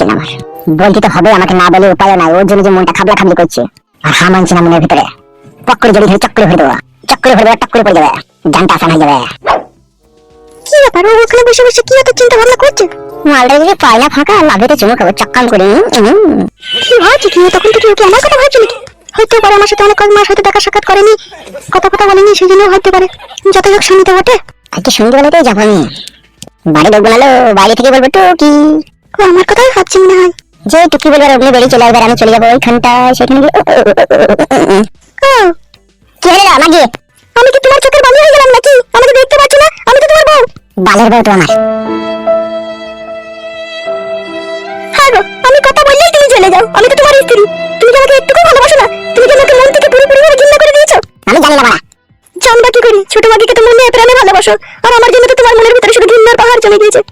হচ্ছে না আমার। বলতে তো হবে আমাকে না বলে উপায় নাই ওর জন্য যে মনটা খাবলা খাবলি করছে। আর হা মানছে না মনের ভিতরে। পক্করে জড়ি ধরে চক্করে ভরে দেবো চক্করে দেবো টক্করে পড়ে যাবে। গানটা আসান হয়ে যাবে। কি ব্যাপার? ও ওখানে বসে বসে কি এত চিন্তা ভাবনা করছে? মালটা যদি ফাঁকা লাভেতে চুমু খাব চক্কাম করে কি কি? তখন থেকে কি আমার কথা পারে আমার সাথে অনেক মাস হয়তো দেখা সাক্ষাৎ করেনি। কথা কথা বলেনি সেই জন্য পারে যত হোক শুনতে বটে। আজকে শুনতে বলেতেই যাব আমি। বাড়ি লোক বাইরে থেকে বলব টুকি। ও আমার কথাই ভাবছি মনে হয় যে টুকি আর অমনি বেরিয়ে চলে আসবে আমি চলে যাব ওইখানটায় সেখানে গিয়ে কি হলো আমাকে আমি কি তোমার চোখের বালি হয়ে গেলাম নাকি আমাকে দেখতে পাচ্ছ না আমি তো তোমার বউ বালের বউ তো আমার হ্যাঁ গো আমি কথা বললেই তুমি চলে যাও আমি তো তোমার স্ত্রী তুমি আমাকে একটুকু ভালোবাসো না তুমি কি আমাকে মন থেকে পুরোপুরি ভাবে ঘৃণা করে দিয়েছ আমি জানি না বাবা জানবা কি করি ছোট মাকে তো মনে প্রাণে ভালোবাসো আর আমার জন্য তো তোমার মনের ভিতরে শুধু ঘৃণার পাহাড় জমে গিয়েছে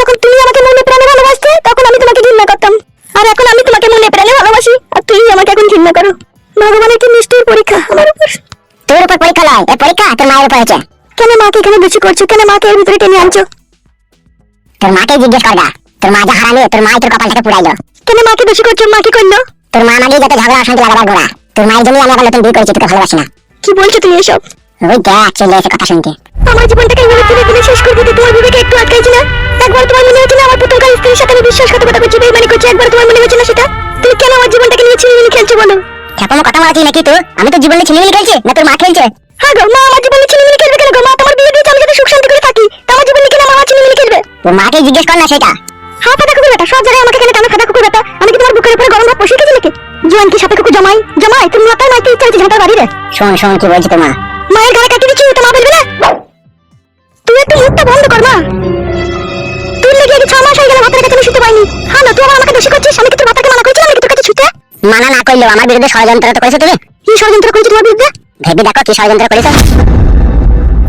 যখন তুমি আমাকে মনে প্রাণে ভালোবাসতে তখন আমি তোমাকে ঘৃণা করতাম। আর এখন আমি তোমাকে মনে প্রাণে ভালোবাসি আর তুমি আমাকে এখন ঘৃণা করো। ভগবানের কি নিষ্ঠুর পরীক্ষা আমার উপর? তোর উপর পরীক্ষা নয় এই পরীক্ষা তোর মায়ের উপর হয়েছে। কেন মাকে এখানে বেশি করছ? কেন মাকে এর ভিতরে টেনে আনছো? তোর মাকে জিজ্ঞেস করবা তোর মা যা হারালে তোর মাই তোর কপালটাকে পুরাইলো কেন মাকে বেশি করছ? মা কি করল? তোর মা মাগিয়ে যাতে ঝগড়া অশান্তি লাগাবার গোড়া। তোর মায়ের জন্য আমি আবার নতুন বিয়ে করেছি তোকে ভালোবাসি না। কি বলছো তুমি এসব? ওই দেখ চলে এসে কথা শুনতে আমার জীবনটাকে এইভাবে তুলে তুলে শেষ করে দিতে তোমার বিবেকে একটু আটকাইছি না? একবার তোমার মনে হচ্ছে না আমার পুতুলকার স্ত্রীর সাথে আমি বিশ্বাসঘাতকতা করছি বেইমানি করছি একবার তোমার মনে হচ্ছে না সেটা? তুমি কেন আমার জীবনটাকে নিয়ে ছিনিমিনি খেলছো বলো? খ্যাপামো কথা মারাচ্ছি নাকি তো আমি তো জীবনে ছিনিমিনি খেলছি না তোর মা খেলছে? হ্যাঁ গো মা আমার জীবনে ছিনিমিনি খেলবে কেন গো? মা তোমার বিয়ে দিয়েছে আমি যাতে সুখ শান্তি করে থাকি। তা আমার জীবনে কেন মা ছিনিমিনি খেলবে? তোর মাকে জিজ্ঞেস কর না সেটা। হ্যাঁ ফাটা কুকুর বেটা সব জায়গায় আমাকে কেন টানা ফাটা কুকুর বেটা আমি কি তোমার বুকের উপরে গরম ভাত বসিয়ে গেছি নাকি? জোয়ান কি সাপে কুকুর জমাই? জমাই? তুমি মাথায় মাইতে ইচ্ছা হচ্ছে ঝাঁটার বাড়ি রে। শোন শোন কি বলছি তোমার মায়ের গায়ে কাটি দিচ্ছি তো মা বলবে না তুই একটু মুখটা বন্ধ কর তুই দোষী করছিস? আমি কি তোর ভাতাকে মানা করেছিলাম নাকি তোর কাছে ছুতে মানা না করলেও আমার বিরুদ্ধে ষড়যন্ত্র তো করেছ তুমি? কি ষড়যন্ত্র করেছ তোমার বিরুদ্ধে? ভেবে দেখো কি ষড়যন্ত্র করেছ।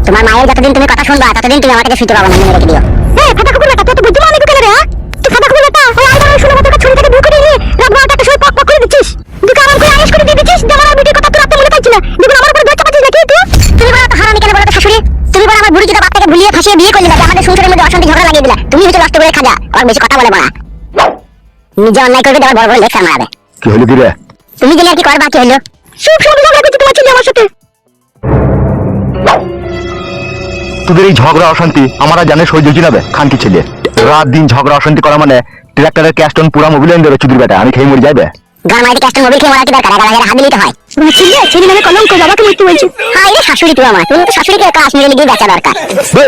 তোমার মায়ের যতদিন তুমি কথা শুনবা ততদিন তুমি আমাকে শুতে পাবো না মনে রেখে দিও। এই ফাটা কুকুর বেটা তুই তো বুদ্ধিমান নাকি কেন রে হ্যাঁ? তুই ফাটা কুকুর বেটা ওই আইবার শুনে তোকে ছুরি থেকে করে নিয়ে রাত বারোটা সময় পক পক করে দিচ্ছিস। দুটো আমার করে আয়েশ করে দিয়ে দিচ্ছিস যেমন আমার বিটির কথা তোর রাতে মনে থাকছি না দেখুন আমার উপর দরজা পাচ্ছিস নাকি তুই? তুমি বলো তো হারামি কেন বলো তো শাশুড়ি? তুমি বলো আমার বুড়ি চোদা বাপ থেকে ভুলিয়ে ফাঁসিয়ে বিয়ে করলে যাতে আমাদের সংসারের মধ্যে অশান্তি ঝগড়া লাগিয়ে দিলা? তুমি হচ্ছে নষ্ট করে খাজা আর বেশি কথা বলে বলা। নিজে অন্যায় করবে তোমার বড় বড় লেকচার মারাবে। কি হলো কি রে? তুমি গেলে আর কি করবা? কি হলো? সব সব ঝগড়া তোমার ছেলে আমার সাথে। তোদের এই ঝগড়া অশান্তি আমরা জানে সহ্য জিনাবে খানকি ছেলে। রাত দিন ঝগড়া অশান্তি করা মানে ট্রাক্টরের ক্যাস্টন পুরা মোবিল এনে দেবে চুদির বেটা আমি খেয়ে মরে যাবে গান মাইতে মোবিল খেয়ে দরকার এগারো হাজার হাত দিলেই তো হয়। ছেলে মানে কলঙ্ক বাবাকে মৃত্যু বলছো। হাই রে শাশুড়ি তুই আমার তুমি তো শাশুড়িকে কাশ্মীরে গিয়ে বেচা দরকার। বে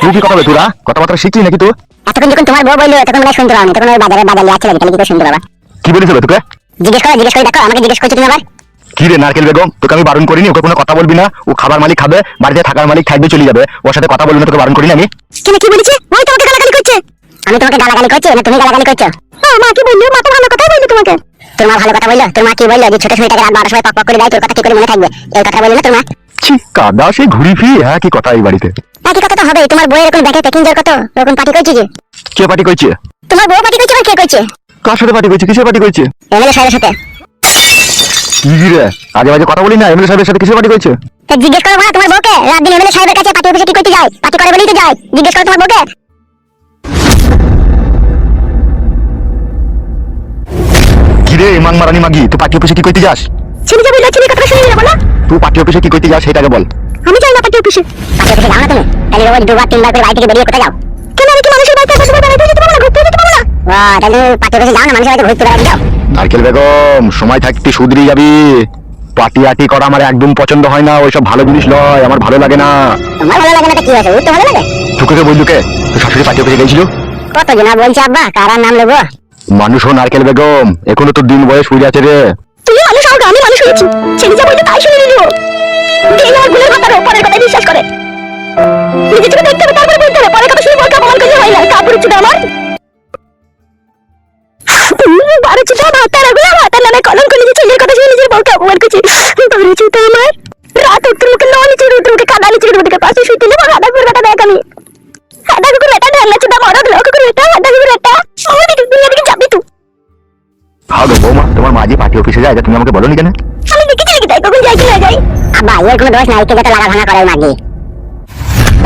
তুই কি কথা কথাবার্তা শিখছিস নাকি তুই এতক্ষণ যখন তোমার বউ বলল তখন মনে শুনতে পাওনি তখন ওই বাজারে বাজারে আছে লাগে কি শুনতে পাবা? কি বলিস বে তোকে? জিজ্ঞেস করো জিজ্ঞেস করে দেখো আমাকে জিজ্ঞেস করছ তুমি আবার? কি রে নারকেল বেগম তোকে আমি বারণ করিনি ওকে কোনো কথা বলবি না ও খাবার মালিক খাবে বাড়িতে থাকার মালিক থাকবে চলে যাবে ওর সাথে কথা বলবি না তোকে বারণ করিনি আমি। কেন কি বলেছে? ওই তোমাকে গালাগালি করছে। আমি তোমাকে গালাগালি করছি না তুমি গালাগালি করছ? মা কি বলল? মা তো ভালো কথাই বলল তোমাকে। তোর মা ভালো কথা বলল? তোর মা কি বলল যে ছোট ছোটটাকে রাত বারোটার সময় পক পক করে দেয়? তোর কথা কি করে মনে থাকবে? এই কথা বলল না তোর মা? ছি কাদা সেই ঘুরি হ্যাঁ কি কথা এই বাড়িতে। বাকি কথা তো হবে তোমার বউয়ের এখন ব্যাংকে প্যাকিং কত? এরকম পার্টি করছে যে? কে পার্টি করছে? তোমার বউ পার্টি করছে আর কে করছে? কার সাথে পার্টি করছে? কিসের পার্টি করছে? এমএলএ সাহেবের সাথে। কি আজে বাজে কথা বলি না। এমএলএ সাহেবের সাথে কিসের পার্টি করছে? তা জিজ্ঞেস করো মা তোমার বউকে। রাত দিন এমএলএ সাহেবের কাছে পার্টি অফিসে কি করতে যায়? পার্টি করে বলেই তো যায়। জিজ্ঞেস করো তোমার বউকে। কি রে মাং মারানি মাগি তুই পার্টি অফিসে কি করতে যাস? ছেলে যাবে না ছেলে কথা শুনে যাব না তুই পার্টি অফিসে কি করতে যাস সেটাকে বল। আমি যাই না পার্টি অফিসে। পার্টি অফিসে যাও না তুমি। তাহলে রোজ দুবার তিনবার করে বাড়ি থেকে বেরিয়ে কোথায় যাও? কেন আমি কি মানুষের বাড়িতে বসে বসে বেড়াতে যেতে পারব না ঘুরতে যেতে পারব না? বাহ তাহলে পার্টি অফিসে যাও না মানুষের বাড়িতে ঘুরতে বেড়াতে যাও। নারকেল বেগম সময় থাকতে সুদরি যাবি। পার্টি আটি করা আমার একদম পছন্দ হয় না ওইসব ভালো জিনিস নয় আমার ভালো লাগে না। তোমার ভালো লাগে না কি আছে ওর তো ভালো লাগে। তোকে কে বললু কে? তোর শাশুড়ি পার্টি অফিসে গেছিল? কত জনা বলছে আব্বা? কারার নাম নেব মানুষ ও নারকেল বেগম, এখনও তো দিন বয়স হয়ে আছে রে। তুই মানুষ আর আমি মানুষ হয়েছি। ছেলে যা বলে তাই শুনে নিল। এই আমার গুলের কথা পরের কথা বিশ্বাস করে। নিজে চোখে দেখতে হবে, তারপরে বলতে হবে। পরের কথা শুনে বলতে অপমান করলে হয় না। কাপড় চুটা আমার কি অফিসে যায় তুমি আমাকে বলো নি কেন? আমি দেখেছি চলে তাই কখন যাই চলে যাই। আবা এর কোনো দোষ নাই এটা তো লাগা ভাঙা করে মাগি।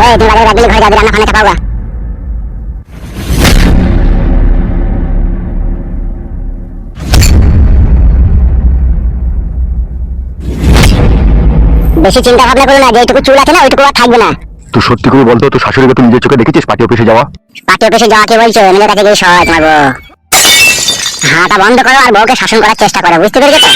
এই তুমি বাড়ি রাখলে ঘরে যাবে রান্না খানা খাবা বেশি চিন্তা ভাবনা করো না যেটুকু চুল আছে না ওইটুকু আর থাকবে না। তুই সত্যি করে বলতো তোর শাশুড়িকে তুই নিজের চোখে দেখেছিস পার্টি অফিসে যাওয়া? পার্টি অফিসে যাওয়া কে বলছো? নিজের কাছে গিয়ে সহায় তোমার হাঁটা বন্ধ করো আর বউকে শাসন করার চেষ্টা করো বুঝতে পেরেছ?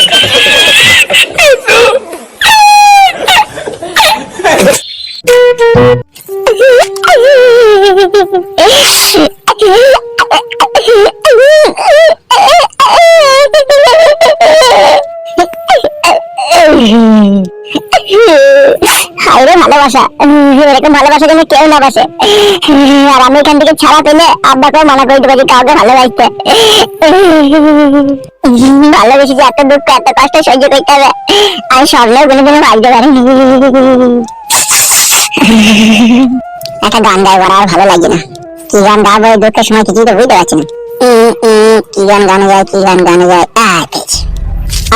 ভালোবাসা। এরকম ভালোবাসা যেন কেউ না বাসে। আর আমি এখান থেকে ছাড়া পেলে আব্বাকেও মানা করে দেবো যে কাউকে ভালোবাসতে। ভালোবেসে যে এত দুঃখ, এত কষ্ট সহ্য করতে হবে, আমি স্বপ্নেও কোনোদিনও ভাবতে পারিনি। একটা গান গাইবার আর ভালো লাগে না। কি গান গাবো এই দুঃখের সময় কিছুই তো বুঝতে পারছি না। কি গান গানে যায়, কি গান গানে যায়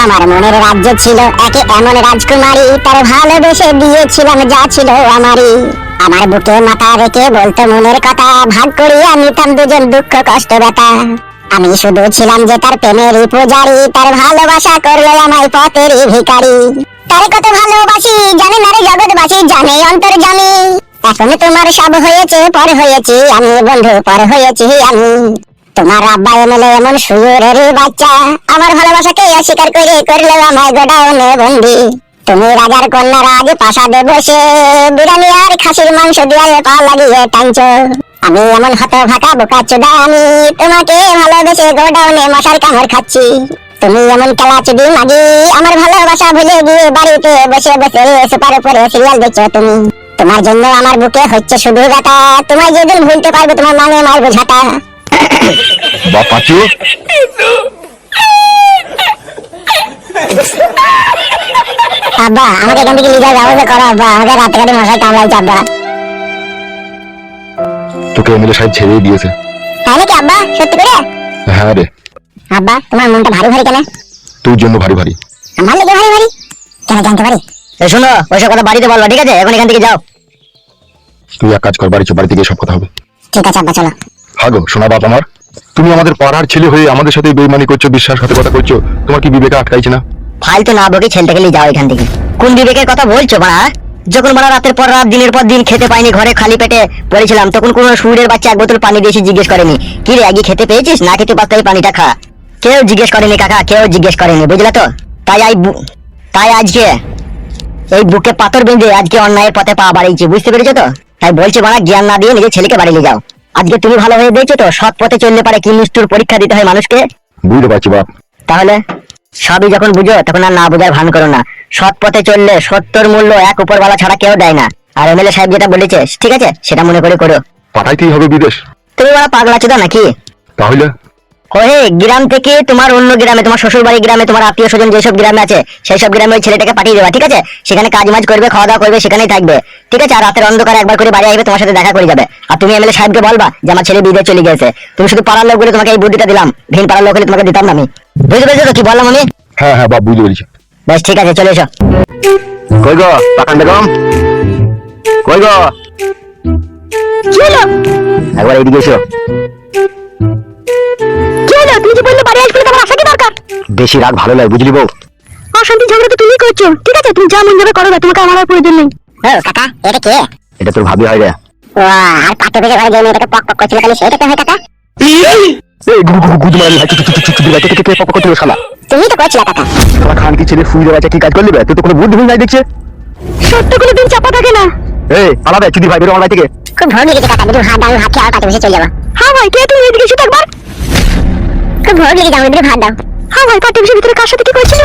আমার মনের রাজ্য ছিল একে এমন রাজকুমারী, তার ভালোবেসে দিয়েছিলাম যা ছিল আমারই। আমার বুকে মাথা রেখে বলতো মনের কথা ভাগ করিয়া নিতাম দুজন দুঃখ, কষ্ট, ব্যথা। আমি শুধু ছিলাম যে তার প্রেমেরই পূজারি, তার ভালোবাসা করল আমায় পথেরই ভিখারি। তার কত ভালোবাসি, জানে না রে জগৎবাসী, জানে অন্তর জানি এখন তোমার সব হয়েছে, পর হয়েছি আমি, বন্ধু, পর হয়েছি আমি। তোমার আব্বা এমএলএ এমন সুরের বাচ্চা, আমার ভালোবাসাকে অস্বীকার করে করল আমায় গোডাউনে বন্দি। তুমি রাজার কন্যা রাজ প্রাসাদে বসে বিরিয়ানি আর খাসির মাংস দিয়ে পা লাগিয়ে টানছ। আমি এমন হত ভাকা বোকা চুদা আমি তোমাকে ভালোবেসে গোডাউনে মশার কামড় খাচ্ছি। তুমি এমন খেলা চুদি মাগি আমার ভালোবাসা ভুলে গিয়ে বাড়িতে বসে বসে সুপার উপরে সিরিয়াল দেখছ তুমি। তোমার জন্য আমার বুকে হচ্ছে শুধু ব্যথা তোমায় যেদিন ভুলতে পারবে তোমার মানে মারবো ঝাঁটা। বা পাঁচু আব্বা আমাকে এখান থেকে লিজার ব্যবস্থা করো আব্বা। আমাকে রাতে কাটে মশাই কামড়াইছে আব্বা তোকে এমএলএ সাহেব ছেড়েই দিয়েছে। তাই নাকি আব্বা? সত্যি করে? হ্যাঁ রে। আব্বা তোমার মনটা ভারী ভারী কেন? তোর জন্য ভারী ভারী। আমার লেগে ভারী ভারী? কেন জানতে পারি? শোনো ওইসব কথা বাড়িতে বলবা ঠিক আছে? এখন এখান থেকে যাও। তুই এক কাজ কর বাড়ি চো, বাড়িতে গিয়ে সব কথা হবে। ঠিক আছে আব্বা চলো। হ্যাঁ গো শোনা বাপ আমার তুমি আমাদের পাড়ার ছেলে হয়ে আমাদের সাথে বেইমানি করছ বিশ্বাসঘাতকতা করছ তোমার কি বিবেকে আটকাইছে না? ফালতু না বকে ছেলেটাকে নিয়ে যাও এখান থেকে। কোন বিবেকের কথা বলছো বাড়া? যখন বাড়া রাতের পর রাত দিনের পর দিন খেতে পাইনি ঘরে খালি পেটে পড়েছিলাম তখন কোনো সুরের বাচ্চা এক বোতল পানি দিয়েছি জিজ্ঞেস করেনি। কি রে আগে খেতে পেয়েছিস? না খেতে পারতে পানিটা খা। কেউ জিজ্ঞেস করেনি কাকা কেউ জিজ্ঞেস করেনি বুঝলা তো? তাই আই তাই আজকে এই বুকে পাথর বেঁধে আজকে অন্যায়ের পথে পা বাড়িয়েছি বুঝতে পেরেছ তো? তাই বলছে বাড়া জ্ঞান না দিয়ে নিজের ছেলেকে বাড়ি নিয়ে যাও। আজকে তুমি ভালো হয়ে দেখছ তো? সৎ পথে চললে পারে কি নিষ্ঠুর পরীক্ষা দিতে হয় মানুষকে? বুঝতে পারছি বাপ। তাহলে? সবই যখন বুঝো তখন আর না বোঝার ভান করো না। সৎ পথে চললে সত্যর মূল্য এক উপরওয়ালা ছাড়া কেউ দেয় না। আর এমএলএ সাহেব যেটা বলেছে ঠিক আছে? সেটা মনে করে করো। পাঠাইতেই হবে বিদেশ। তুমি ওরা পাগলা চোদা নাকি? তাহলে ওহে গ্রাম থেকে তোমার অন্য গ্রামে তোমার শ্বশুর বাড়ি গ্রামে তোমার আত্মীয় স্বজন যেসব গ্রামে আছে সেই সব গ্রামে ওই ছেলেটাকে পাঠিয়ে দেবা ঠিক আছে? সেখানে কাজ মাজ করবে খাওয়া দাওয়া করবে সেখানেই থাকবে ঠিক আছে? আর রাতের অন্ধকারে একবার করে বাড়ি আসবে তোমার সাথে দেখা করে যাবে। আর তুমি এমএলএ সাহেবকে বলবা যে আমার ছেলে বিদেশ চলে গেছে তুমি শুধু পাড়ার লোক বলে তোমাকে এই বুদ্ধিটা দিলাম। ভিন পাড়ার লোক হলে তোমাকে দিতাম না আমি। বুঝতে পেরেছ তো কি বললাম আমি? হ্যাঁ হ্যাঁ বাপ বুঝতে পেরেছি। বেশ ঠিক আছে চলে এসো। কই গো পাকান বেগম কই গো? কি হলো একবার এইদিকে এসো। হলো? তুমি যে বললে বাড়ি আসবে তোমার আসা কি দরকার? বেশি রাগ ভালো লাগে বুঝলি বউ? অশান্তি ঝগড়া তো তুমি করছ ঠিক আছে? তুমি যা মন যাবে করো না তোমাকে আমার আর প্রয়োজন নেই। ও কাকা এটা কে? এটা তোর ভাবি হয় রে। আর পাতে থেকে ঘরে যে মেয়েটাকে পক পক করছিল তাহলে সেটা কে হয় কাকা। তুমি তো করছিলে কাকা। তোরা খান কি ছেলে ফুই দেওয়া কি কাজ করলি তুই তো কোনো বুদ্ধি নাই দেখছে। সত্য কোনো দিন চাপা থাকে না। এই আলাদা চুদি ভাই বেরো আমার থেকে। খুব ভোর লেগেছে কাকা যদি ভাত দাও আমি ভাত খেয়ে আর পাতে বসে চলে যাব। হ্যাঁ ভাই কে তুমি এদিকে এসে একবার খুব ভোর লেগে যাও এদিকে ভাত দাও। হ্যাঁ ভাই পাতে বসে ভিতরে কার সাথে কি করছিল?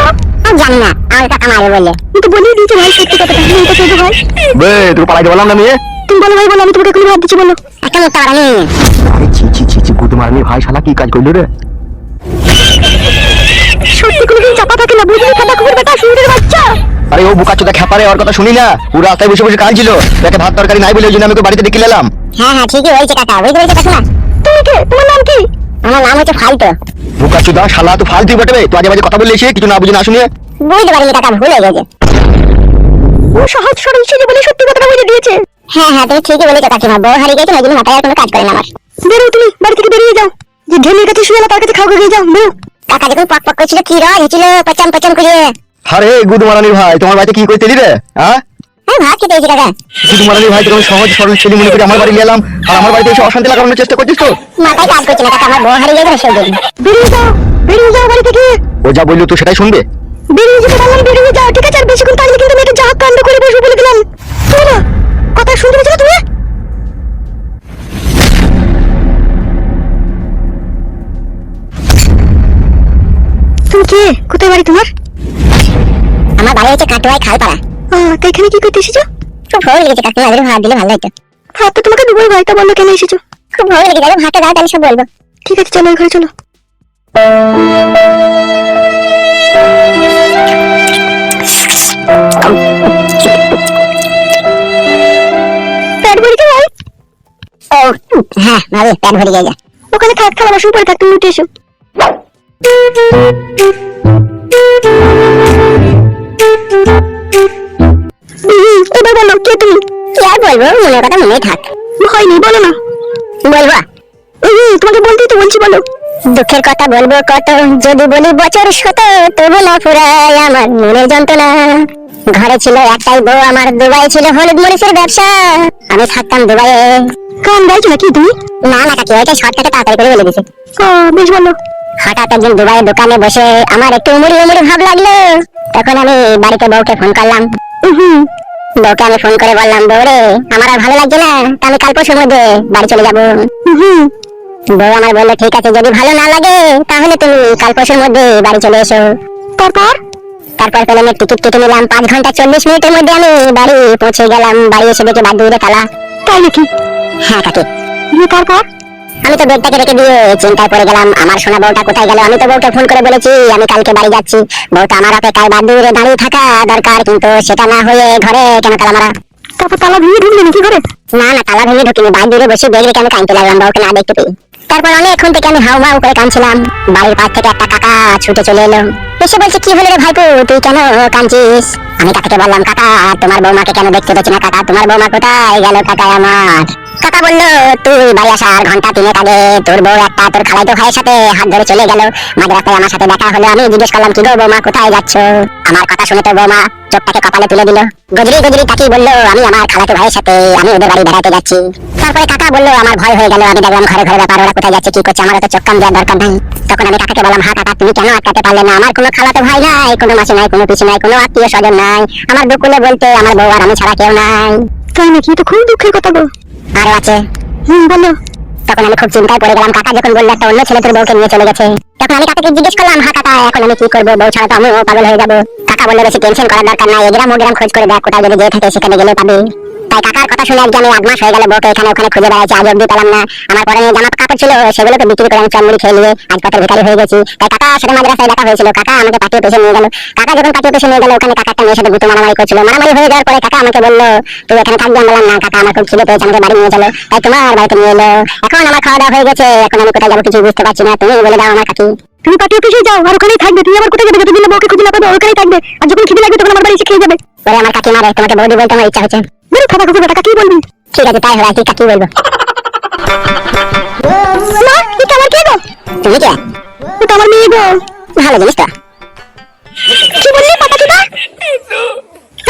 আমি জানি না আমার কাকা মারে বললে তুমি তো বলেই দিয়েছ ভাই সত্যি কথাটা তুমি তো কেঁদো ভাই। বে তুই পালাইতে বললাম না মেয়ে তুমি বলো ভাই বলো আমি তোমাকে এখনই ভাত দিচ্ছি বলো। একটা মুক্তা বাড়ানি আরে ছি ছি ছি ছি গুদু মারনি ভাই শালা কি কাজ করলি রে? সত্যি কোনো দিন চাপা থাকে না বুঝলি খাতা কুকুর বেটা সুরের বাচ্চা। আরে ও বুকা চোদা খেপারে ওর কথা শুনি না। পুরো রাস্তায় বসে বসে কাঁদছিল। পেটে ভাত তরকারি নাই বলে ওই জন্য আমি ওকে বাড়িতে ডেকে নিলাম। হ্যাঁ হ্যাঁ ঠিকই হয়েছে কাকা বুঝতে পেরেছ কাকিমা? তুমি কে? তোমার নাম কি? আমার নাম হচ্ছে ফালতো। বুকা চোদা শালা তো ফালতু বটে তুই আজে বাজে কথা বললে এসে কিছু না বুঝে না শুনে বুঝতে পারিনি কাকা ভুল হয়ে গেছে। ও সহজ সরল ছিল বলে সত্যি কথাটা বলে দিয়েছে। হ্যাঁ হ্যাঁ তুমি ঠিকই বলেছ কাকিমা বউ হারিয়ে গেছে জন্য মাথায় আর কোনো কাজ করে না আমার। বেরো তুমি বাড়ি থেকে বেরিয়ে যাও। যে ঢেলের কাছে শুয়ে তার কাছে খাওয়া করে যাও বেরো। কাকা যখন পক পক করছিল কি রস হয়েছিল পচাম পচাম করে। আরে গুদু মারানির ভাই তোমার বাড়িতে কি করতে রে? হ্যাঁ? আমি ভাত খেতে এসেছি কাকা। গুদু মারানির ভাই তুমি সহজ সরল ছেলে মনে করে আমার বাড়ি এলাম আর আমার বাড়িতে এসে অশান্তি লাগানোর চেষ্টা করছিস তো? মাথায় কাজ করছে না কাকা আমার বউ হারিয়ে গেছে সেই বেরিয়ে যাও বেরিয়ে যাও বাড়ি থেকে। ও যা বলল তো সেটাই শুনবে? বেরিয়ে যেতে বললাম বেরিয়ে যাও ঠিক আছে? আর বেশিক্ষণ থাকলে কিন্তু মেয়েটা যা কাণ্ড করে বসবো বলে দিলাম। তুমি না কথা শুনতে পেয়েছ তুমি? তুমি কে? কোথায় বাড়ি তোমার? আমার বাড়ি হচ্ছে কাটুয়াই খালপাড়া। তা এখানে কি করতে এসেছ? খুব ভালো লেগেছে কাকিমা আজকে ভাত দিলে ভালো হতো। হাত তো তোমাকে দুবার ভাই তা বলল কেন এসেছ? খুব ভালো লেগেছে আরে ভাতটা দাও তাহলে সব বলব। ঠিক আছে চলো ঘরে চলো। পেট ভরেছে ভাই? ও হ্যাঁ ভালো পেট ভরে যায় ওখানে থাক থালা বাসন পরে থাক তুমি উঠে এসো। হুম, বলো কে তুমি আর বলব কথা মনেই থাক ভয় নেই বলো না বলব, তোমাকে বলতেই তো বলছি বলো দুঃখের কথা বলব কত যদি বলি বছর শত তবু না ফুরায় আমার যন্ত্রণা ঘরে ছিল একটাই বউ আমার দুবাই ছিল। হলুদ মরিচের ব্যবসা আমি থাকতাম দুবাইয়ে গান গাইছো নাকি তুমি না না কাকি ওইটা শর্টকাটে তাড়াতাড়ি করে বলে দিছে ও বেশ বলো হঠাৎ একদিন দুবাইয়ের দোকানে বসে আমার একটু উমুড়ি উমুড়ি ভাব লাগল তখন আমি বাড়িতে বউকে ফোন করলাম। বউকে আমি ফোন করে বললাম, বউ রে, আমার আর ভালো লাগছে না আমি কাল পরশুর মধ্যে বাড়ি চলে যাব। বউ আমার বলল, ঠিক আছে, যদি ভালো না লাগে, তাহলে তুমি কাল পরশুর মধ্যে বাড়ি চলে এসো। তারপর? তারপর প্লেনের টিকিট কেটে নিলাম, পাঁচ ঘণ্টা চল্লিশ মিনিটের মধ্যে আমি বাড়ি পৌঁছে গেলাম, বাড়ি এসে দেখি বাদ দূরে তালা। তাই নাকি হ্যাঁ কাকি। তারপর? আমি তো বেডটাকে রেখে দিয়ে চিন্তায় পড়ে গেলাম আমার সোনা বউটা কোথায় গেল? আমি তো বউকে ফোন করে বলেছি আমি কালকে বাড়ি যাচ্ছি। বউটা আমার অপেক্ষায় বাদ দূরে দাঁড়িয়ে থাকা দরকার কিন্তু সেটা না হয়ে ঘরে কেন তালা মারা? তারপর তালা ভেঙে ঢুকলে নাকি ঘরে? না না তালা ভেঙে ঢুকিনি বাইরে বসে বেগ রেখে আমি কাঁদতে লাগলাম বউকে না দেখতে পেয়ে। তারপর অনেকক্ষণ থেকে আমি হাউ মাউ করে কাঁদছিলাম। বাড়ির পাশ থেকে একটা কাকা ছুটে চলে এলো। এসে বলছে কি হলো রে ভাইপো? তুই কেন কাঁদছিস? আমি কাকাকে বললাম কাকা তোমার বৌমাকে কেন দেখতে পাচ্ছি না কাকা? তোমার বৌমা কোথায় গেল? কাকা আমার। কাকা বলল, তুই বাড়ি আসার ঘণ্টা তিনেক আগে তোর বউ একটা তোর খালাইতো ভাইয়ের সাথে হাত ধরে চলে গেল। মাঝ রাস্তায় আমার সাথে দেখা হলো। আমি জিজ্ঞেস করলাম, কি গো বৌমা, কোথায় যাচ্ছ? আমার কথা শুনে তো বৌমা চোখটাকে কপালে তুলে দিল। গজরি গজরি তাকিয়ে বলল, আমি আমার খালাতো ভাইয়ের সাথে, আমি ওদের বাড়ি বেড়াতে যাচ্ছি। তারপরে কাকা বলল, আমার ভয় হয়ে গেল, আমি দেখলাম ঘরে ঘরে ব্যাপার, ওরা কোথায় যাচ্ছে, কি করছে আমার তো চোখ কান দেওয়ার দরকার নাই। তখন আমি কাকাকে বললাম হা কাকা, তুমি কেন আটকাতে পারলে না? আমার কোনো খালাতো ভাই নাই, কোনো মাসি নাই, কোনো পিসি নাই, কোনো আত্মীয় স্বজন নাই। আমার দুকুলে বলতে, আমার বউ আর আমি ছাড়া কেউ নাই। তাই নাকি? তো খুব দুঃখের কথা গো। আরও আছে। হুম বলো। তখন আমি খুব চিন্তায় পড়ে গেলাম কাকা যখন বলল একটা অন্য ছেলে তোর বউকে নিয়ে চলে গেছে। তখন আমি কাকাকে জিজ্ঞেস করলাম হ্যাঁ কাকা এখন আমি কি করব? বউ ছাড়া তো আমিও পাগল হয়ে যাব। কাকা বলল বেশি টেনশন করার দরকার নাই। এগ্রাম ওগ্রাম খোঁজ করে দেখ কোথাও যদি যেয়ে থাকে সেখানে গেলে পাবি। তাই কাকার কথা শুনে আজকে আমি এক মাস হয়ে গেল বউকে এখানে ওখানে খুঁজে বেড়াচ্ছি আজ অব্দি পেলাম না। আমার পরে জামা কাপড় ছিল সেগুলোকে বিক্রি করে আমি চন্মুড়ি খেয়ে নিয়ে আজ পথের ভিখারি হয়ে গেছি। তাই কাকা সাথে মাঝ রাস্তায় দেখা হয়েছিল। কাকা আমাকে পাঠিয়ে পেছনে নিয়ে গেল। কাকা যখন পাঠিয়ে পেছনে নিয়ে গেল ওখানে কাকা একটা মেয়ের সাথে গুতো মারামারি করছিল। মারামারি হয়ে যাওয়ার পরে কাকা আমাকে বলল তুই এখানে থাকবি? আমি বললাম না কাকা আমার খুব খিদে পেয়েছে আমাকে বাড়ি নিয়ে চলো। তাই তোমার বাড়িতে নিয়ে এলো। এখন আমার খাওয়া দাওয়া হয়ে গেছে। এখন আমি কোথায় যাব কিছু বুঝতে পারছি না। তুমি বলে দাও আমার কাকি। তুমি পাঠিয়ে অফিসে যাও আর ওখানেই থাকবে। তুমি আবার কোথায় যাবে? যতদিন বউকে খুঁজে না পাবে ওখানেই থাকবে। আর যখন খিদে লাগবে তখন আমার বাড়ি এসে খেয়ে যাবে। পরে আমার কাকি মারে তোমাকে বৌদি বলতে আমার ইচ্ছা হচ্ছে বেরো খাতা খুঁজে টাকা কি বলবি? ঠিক আছে তাই হবে আর কি বলব? মা এটা আমার কে গো? তুমি কে? এটা আমার মেয়ে গো। ভালো জিনিস তো। কি বললি পাতা চুদা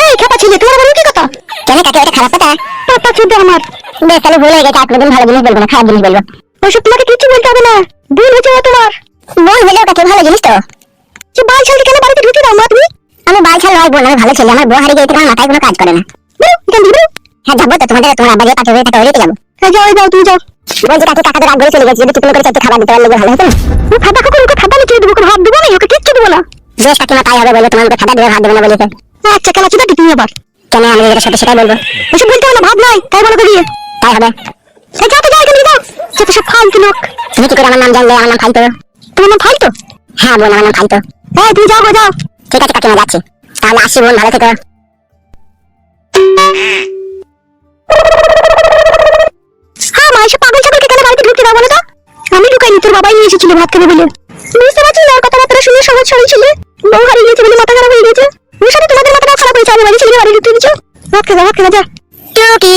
এই খাতা ছিলে তোমার বাড়ি কি কথা কেন কাকি ওটা খারাপ কথা পাতা? চুদা আমার। বেশ তাহলে ভুল গেছে আর কোনোদিন ভালো জিনিস বলব না খারাপ জিনিস বলব। ওইসব তোমাকে কিছু বলতে হবে না। ভুল হয়েছে তোমার। বোন হলেও কাকি ভালো জিনিস তো। যে বাল ছালকে কেন বাড়িতে ঢুকে দাও মা তুমি? আমি বাল ছাল নয় বোন আমি ভালো ছেলে আমার বউ হারিয়ে গেছে আমার মাথায় কোনো কাজ করে না। হ্যাঁ যাব তো তোমাদের তোমার আব্বা যে পাঠিয়ে হয়ে থাকে ওইতে যাব। হ্যাঁ যাও এই যাও তুমি যাও। বলছি কাকি কাকা তো রাগ করে চলে গেছে যদি টিফিন করে চারটে খাবার দিতে পারলে ভালো হতো না? ওকে খাতা লিখে দেবো ওকে ভাত দেবো না ওকে কিচ্ছু দেবো না। বেশ কাকিমা তাই হবে বলে তোমার খাতা দিয়ে ভাত দেবো না বলেছে আচ্ছা কেন চুদা তুমি আবার? কেন আমি যেটা সাথে সেটাই বলব। ওসব বলতে হবে না ভাত নাই তাই বলো করিয়ে তাই হবে। এই যাও তো যাও থেকে যাও। যত সব ফালতু লোক। তুমি কি করে আমার নাম জানলে আমার নাম ফালতো? তোমার নাম ফালতু? হ্যাঁ বোন আমার নাম ফালতো। তুমি যাও গো যাও। ঠিক আছে কাকিমা যাচ্ছি। তাহলে আসি বোন ভালো থেকো। হ্যাঁ মা এসব পাগল ছাগলকে কেন বাড়িতে ঢুকতে দাও বলো তো। আমি ঢুকাইনি তোর বাবাই নিয়ে এসেছিল ভাত খাবে বলে। বুঝতে পারছিস না কথাবার্তা শুনে সহজ সরল ছিল। বউ হারিয়ে গেছে বলে মাথা খারাপ হয়ে গেছে সাথে তোমাদের মাথাটাও খারাপ হয়েছে আমি বাড়ি ছেলে বাড়ি ঢুকতে দিচ্ছ ভাত খাবে ভাত খাবে যা। টুকি।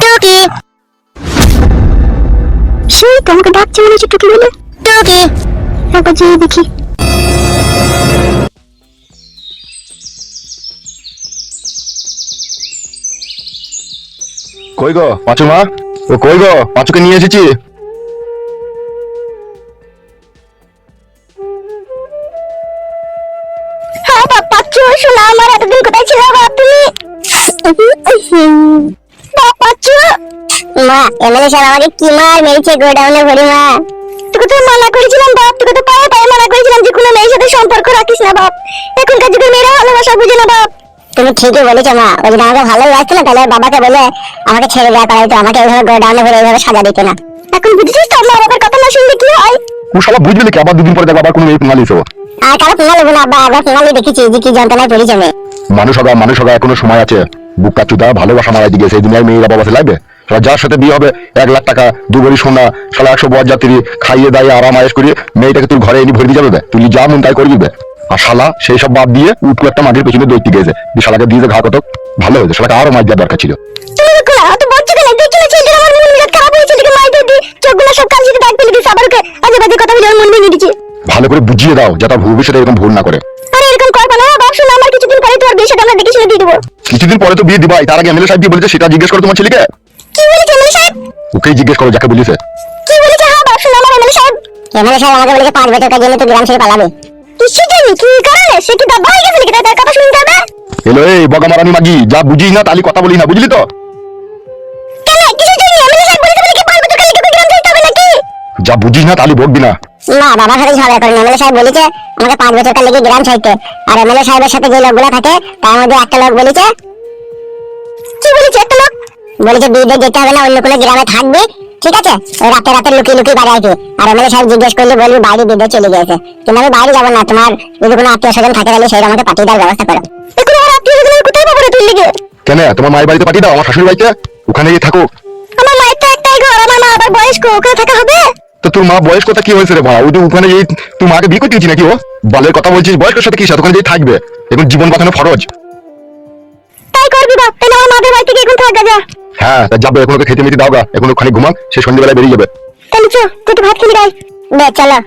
টুকি। সেই তো আমাকে ডাকছে মনে হচ্ছে টুকি বলে। টুকি। একবার যেয়ে দেখি। কই গো, পাঁচু মা? ও কই গো, পাঁচুকে নিয়ে এসেছি। হ্যাঁ তুমি? বাপ পাচ্ছো মা কি মা। তোকে করেছিলাম বাপ, তোকে তো করেছিলাম যে কোনো সম্পর্ক রাখিস না বাপ। এখনকার যুগের মেয়েরা ভালোবাসা বুঝে না বাপ। তুমি ঠিকই বলেছ মা। ওই যদি আমাকে ভালোই লাগতো না তাহলে বাবাকে বলে আমাকে ছেড়ে দেওয়া করাইতো আমাকে এইভাবে গোডাউনে ভরে এইভাবে সাজা দিত না। এখন বুঝেছিস তো মা বাবার কথা না শুনলে কি হয়? ও সবাই বুঝবে নাকি? আবার দুদিন পরে দেখো আবার কোনো মেয়ে পুঙ্গালি এসো আর কারও পোঙা লেবো না আব্বা একবার পোঙালি দেখেছি যে কি যন্ত্রণায় পড়েছে মেয়ে। মানুষ হবে মানুষ হবে এখনও সময় আছে। বুকা চুদা ভালোবাসা মারা দিকে সেই দুনিয়ার মেয়েরা বাবা লাগবে? যার সাথে বিয়ে হবে এক লাখ টাকা দু ভরি সোনা সালা একশো বর যাত্রী খাইয়ে দাইয়ে আরাম আয়েস করিয়ে মেয়েটাকে তুই ঘরে এনে ভরে দিয়ে যাবে তুই যা মন তাই করে দিবে আর শালা সেই সব বাদ দিয়ে উটকু একটা মাটির পেছনে দৈত্যি গেছে। শালাকে দিয়ে ঘা কত ভালো হয়েছে। শালাকে আরও মাছ দেওয়ার দরকার ছিল। ওকে ভালো করে বুঝিয়ে দাও যাতে ভবিষ্যতে এরকম ভুল না করে। আরে এরকম করবা না বাপ শোনো আমার কিছুদিন পরে তোমার বিয়ে সেটা আমরা দেখে শুনে দিয়ে দেবো। কিছুদিন পরে তো বিয়ে দিবাই তার আগে এমএলএ সাহেব কি বলেছে সেটা জিজ্ঞেস করো তোমার ছেলেকে। কি বলেছে এমএলএ সাহেব? ওকেই জিজ্ঞেস করো যাকে বলেছে। কি বলেছে? হ্যাঁ বাপ শোনো আমার এমএলএ সাহেব। এমএলএ সাহেব আমাকে বলেছে পাঁচ বছর কাজ জন্য তো গ্রাম ছেড়ে পালাবে। কিসের জন্য কি কারণে সে কি দাবা হয়ে গেছে নাকি তাই তার কথা শুনতে হবে? এলো এই বগা মারানি মাগি যা বুঝিস না তাহলে কথা বলি না বুঝলি তো? কেন? কিসের জন্য এমএলএ সাহেব বলেছে বলে কি পাঁচ বছর কাজ গ্রাম যেতে হবে নাকি? যা বুঝিস না তাহলে বকবি না। না বাবার সাথে ঝগড়া করেন। এমএলএ সাহেব বলেছে আমাকে পাঁচ বছর কাল লেগে গ্রাম ছাড়তে। আর এমএলএ সাহেবের সাথে যে লোকগুলো থাকে তার মধ্যে একটা লোক বলেছে কি বলেছে একটা লোক? বলেছে বিয়ে যেতে হবে না অন্য কোনো গ্রামে থাকবে। ঠিক আছে? ওই রাতে রাতে লুকিয়ে লুকিয়ে বাড়ি আসবে। আর এমএলএ সাহেব জিজ্ঞেস করলে বলবি বাইরে বিয়ে চলে গেছে কিন্তু আমি বাইরে যাব না তোমার যদি কোনো আত্মীয় স্বজন থাকে তাহলে সেই আমাকে পাঠিয়ে দেওয়ার ব্যবস্থা করো। কোথায় পাবো রে তুই কেন তোমার মায়ের বাড়িতে পাঠিয়ে দাও আমার শাশুড়ি বাড়িতে? ওখানে গিয়ে থাকো। আমার মায়ের তো একটাই ঘর আমার মা আবার বয়স্ক ওখানে থাকা হবে? তো তোর মা বয়স কথা কি হয়েছে রে ভাই? ওই তো ওখানে এই তুই মাকে বিয়ে করতে নাকি ও? বালের কথা বলছিস বয়স্কের সাথে কি সাথে ওখানে যেই থাকবে। এখন জীবন বাঁচানো ফরজ। তাই করবি বাপ তাহলে আমার মাদের বাড়ি থেকে এখন থাকা যা হ্যাঁ তা যাবে এখন ওকে খেতে মেতে দাও গা এখন ওখানে ঘুমাক সে সন্ধ্যেবেলায় বেরিয়ে যাবে। তাহলে চো তুই একটু ভাত খেয়ে গাই না চলো